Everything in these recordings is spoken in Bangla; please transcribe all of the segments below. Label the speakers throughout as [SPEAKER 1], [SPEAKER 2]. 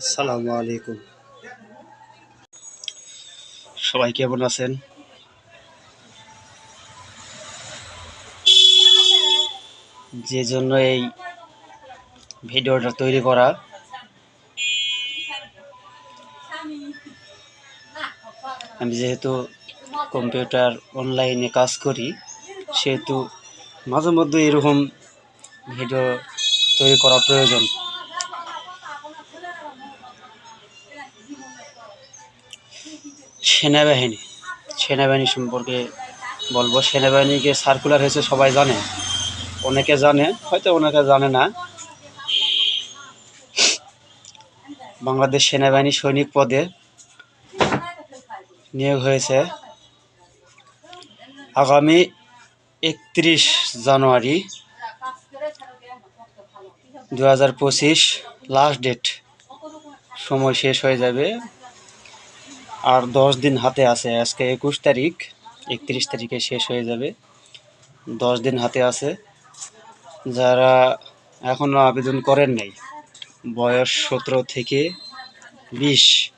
[SPEAKER 1] আসসালামু আলাইকুম। সবাই কেমন আছেন? যে জন্য এই ভিডিওটা তৈরি করা। আমি যেহেতু কম্পিউটার অনলাইনে কাজ করি, সেহেতু মাঝে মধ্যে এরকম ভিডিও তৈরি করা প্রয়োজন। সেনাবাহিনী সেনাবাহিনী সম্পর্কে বলব। সেনাবাহিনীকে সার্কুলার হয়েছে, সবাই জানে। অনেকে জানে, হয়তো অনেকে জানে না। বাংলাদেশ সেনাবাহিনী সৈনিক পদে নিয়োগ হয়েছে। আগামী একত্রিশ জানুয়ারি দু হাজার পঁচিশ লাস্ট ডেট সময় শেষ হয়ে যাবে। আর দশ দিন হাতে আছে, আজকে একুশ তারিখ, একত্রিশ তারিখে শেষ হয়ে যাবে। দশ দিন হাতে আছে। যারা এখনও আবেদন করেন নাই, বয়স সতেরো থেকে বিশ,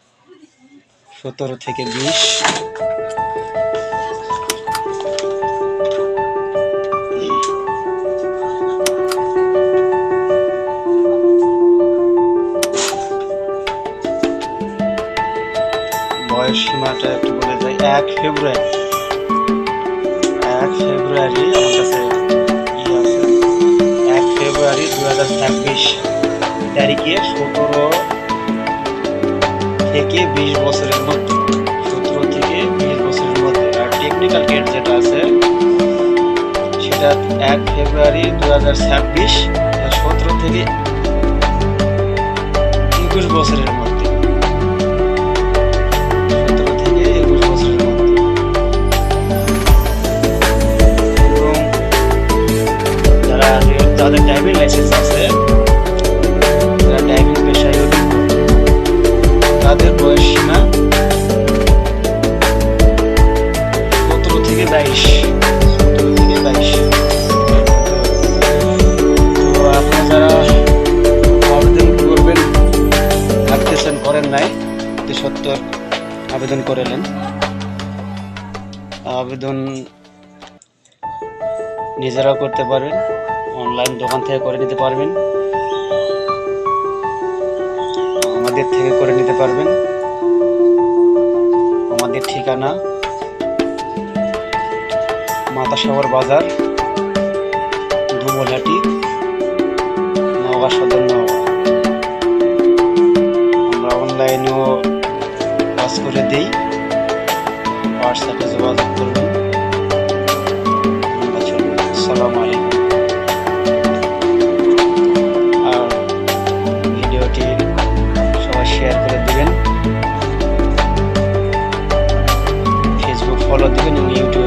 [SPEAKER 1] সতেরো থেকে বিশ। বয়স সীমাটা একটু বলে যাই। এক ফেব্রুয়ারি। এক ফেব্রুয়ারি আমার কাছে এক ফেব্রুয়ারি দু হাজার ছাব্বিশ তারিখে সতেরো থেকে বিশ বছরের মধ্যে, সতেরো থেকে বিশ বছরের মধ্যে। আর টেকনিক্যাল গেট যেটা আছে, সেটা এক ফেব্রুয়ারি দু হাজার ছাব্বিশ সতেরো থেকে একুশ বছরের মধ্যে। বাইশ আপনারা আবেদন করবেন করেন নাই আবেদন করে নেন। আবেদন নিজেরাও করতে পারবেন অনলাইন দোকান থেকে করে নিতে পারবেন, আমাদের থেকে করে নিতে পারবেন। আমাদের ঠিকানা মাতাসাগর বাজার ধুমলহাটি নওগাঁ সদর আমরা অনলাইনেও কাজ করে দিই, হোয়াটসঅ্যাপে যোগাযোগ করবেন। আসসালামু আলাইকুম। আর ভিডিওটি সবাই শেয়ার করে দিবেন। ফেসবুক ফলো দিবেন এবং ইউটিউব